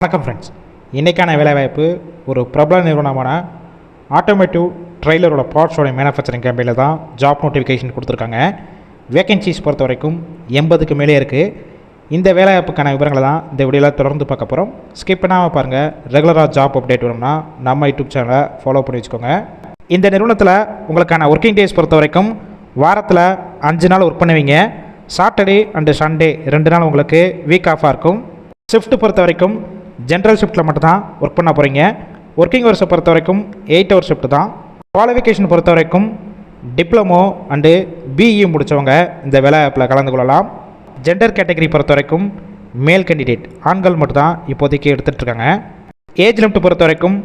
வணக்கம் ஃப்ரெண்ட்ஸ் இன்றைக்கான வேலைவாய்ப்பு ஒரு பிரபல நிறுவனமான ஆட்டோமேட்டிவ் ட்ரெய்லரோட பார்ட்ஸோட மேனுஃபேக்சரிங் கம்பெனியில் தான் ஜாப் நோட்டிஃபிகேஷன் கொடுத்துருக்காங்க. வேகன்சிஸ் பொறுத்த வரைக்கும் எண்பதுக்கு மேலே இருக்குது இந்த வேலைவாய்ப்புக்கான விவரங்களை தான் இந்த வீடியோவில் தொடர்ந்து பார்க்க போகிறோம் ஸ்கிப் பண்ணாமல் பாருங்கள் ரெகுலராக ஜாப் அப்டேட் வேணும்னா நம்ம யூடியூப் சேனலை ஃபாலோ பண்ணி வச்சுக்கோங்க. இந்த நிறுவனத்தில் உங்களுக்கான ஒர்க்கிங் டேஸ் பொறுத்த வரைக்கும் வாரத்தில் அஞ்சு நாள் ஒர்க் பண்ணுவீங்க. சாட்டர்டே அண்டு சண்டே ரெண்டு நாள் உங்களுக்கு வீக் ஆஃபாக இருக்கும். ஷிஃப்ட் பொறுத்த வரைக்கும் ஜென்ரல் ஷிஃப்ட்டில் மட்டும் தான் ஒர்க் பண்ண போகிறீங்க ஒர்க்கிங் ஹவர்ஸை பொறுத்த வரைக்கும் எயிட் ஹவர் ஷிஃப்ட் தான். குவாலிஃபிகேஷன் பொறுத்த வரைக்கும் டிப்ளமோ அண்டு பிஇ முடித்தவங்க இந்த வேலை ஆப்பில் கலந்து கொள்ளலாம். ஜெண்டர் கேட்டகரி பொறுத்த வரைக்கும் மேல் கேண்டிடேட் ஆண்கள் மட்டும்தான் இப்போதைக்கு எடுத்துகிட்ருக்காங்க ஏஜ் லிமிட் பொறுத்த வரைக்கும்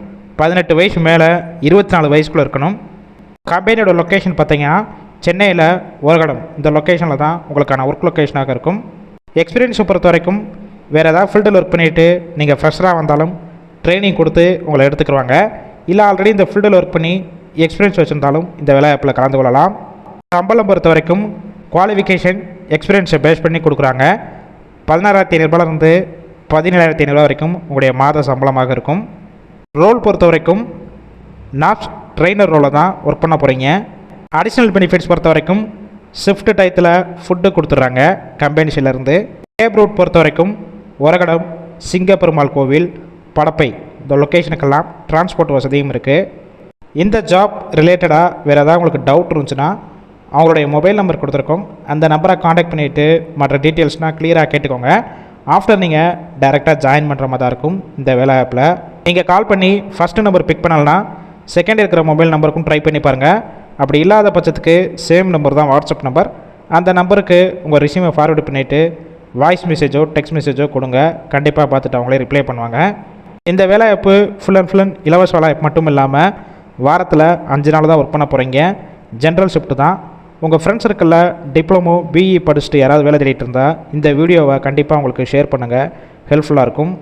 பதினெட்டு வயசு மேலே இருபத்தி நாலு வயசுக்குள்ளே இருக்கணும். கம்பெனியோட லொக்கேஷன் பார்த்தீங்கன்னா சென்னையில் ஓரகடம். இந்த லொக்கேஷனில் தான் உங்களுக்கான ஒர்க் லொக்கேஷனாக இருக்கும். எக்ஸ்பீரியன்ஸை பொறுத்த வரைக்கும் வேறு ஏதாவது ஃபீல்டில் ஒர்க் பண்ணிவிட்டு நீங்கள் ஃப்ரெஷராக வந்தாலும் ட்ரைனிங் கொடுத்து உங்களை எடுத்துக்கிடுவாங்க இல்லை ஆல்ரெடி இந்த ஃபீல்டில் ஒர்க் பண்ணி எக்ஸ்பீரியன்ஸ் வச்சுருந்தாலும் இந்த வேலைவாய்ப்பில் கலந்து கொள்ளலாம். சம்பளம் பொறுத்த வரைக்கும் குவாலிஃபிகேஷன் எக்ஸ்பீரியன்ஸை பேஸ் பண்ணி கொடுக்குறாங்க. பதினாறாயிரத்தி ஐநூறுபாலேருந்து பதினேழாயிரத்தி ஐநூறுபா வரைக்கும் உங்களுடைய மாத சம்பளமாக இருக்கும். ரோல் பொறுத்த வரைக்கும் நாப்ஸ் ட்ரெயினர் ரோலை தான் ஒர்க் பண்ண போகிறீங்க அடிஷ்னல் பெனிஃபிட்ஸ் பொறுத்த வரைக்கும் ஷிஃப்ட் டயத்தில் ஃபுட்டு கொடுத்துட்றாங்க கம்பெனிஸ்லேருந்து கேப் ரூட் பொறுத்த வரைக்கும் ஒரகடம் சிங்கப்பெருமாள் கோவில் படப்பை இந்த லொக்கேஷனுக்கெல்லாம் டிரான்ஸ்போர்ட் வசதியும் இருக்குது இந்த ஜாப் ரிலேட்டடாக வேறு ஏதாவது உங்களுக்கு டவுட் இருந்துச்சுன்னா அவங்களுடைய மொபைல் நம்பர் கொடுத்துருக்கோம். அந்த நம்பரை காண்டாக்ட் பண்ணிவிட்டு மற்ற டீட்டெயில்ஸ்னால் க்ளியராக கேட்டுக்கோங்க. ஆஃப்டர் நீங்கள் டைரெக்டாக ஜாயின் பண்ணுற மாதிரி தான் இருக்கும் இந்த வேலை ஆப்பில் நீங்கள் கால் பண்ணி ஃபஸ்ட்டு நம்பர் பிக் பண்ணலனா செகண்ட் இருக்கிற மொபைல் நம்பருக்கும் ட்ரை பண்ணி பாருங்கள் அப்படி இல்லாத பட்சத்துக்கு சேம் நம்பர் தான் வாட்ஸ்அப் நம்பர் அந்த நம்பருக்கு உங்கள் ரிசியூமை ஃபார்வேர்டு பண்ணிவிட்டு வாய்ஸ் மெசேஜோ டெக்ஸ்ட் மெசேஜோ கொடுங்க. கண்டிப்பாக பார்த்துட்டு அவங்களே ரிப்ளை பண்ணுவாங்க. இந்த வேலைவாய்ப்பு ஃபுல் அண்ட் ஃபுல் அண்ட் இலவச வேலைவாய்ப்பு மட்டும் இல்லாமல் வாரத்தில் அஞ்சு நாள் தான் ஒர்க் பண்ண போகிறீங்க ஜென்ரல் ஷிஃப்ட் தான். உங்கள் ஃப்ரெண்ட்ஸ் சர்க்கிளில் டிப்ளமோ பிஇ படிச்சுட்டு யாராவது வேலை தேடிட்டு இருந்தால் இந்த வீடியோவை கண்டிப்பாக உங்களுக்கு ஷேர் பண்ணுங்கள் ஹெல்ப்ஃபுல்லாக இருக்கும்.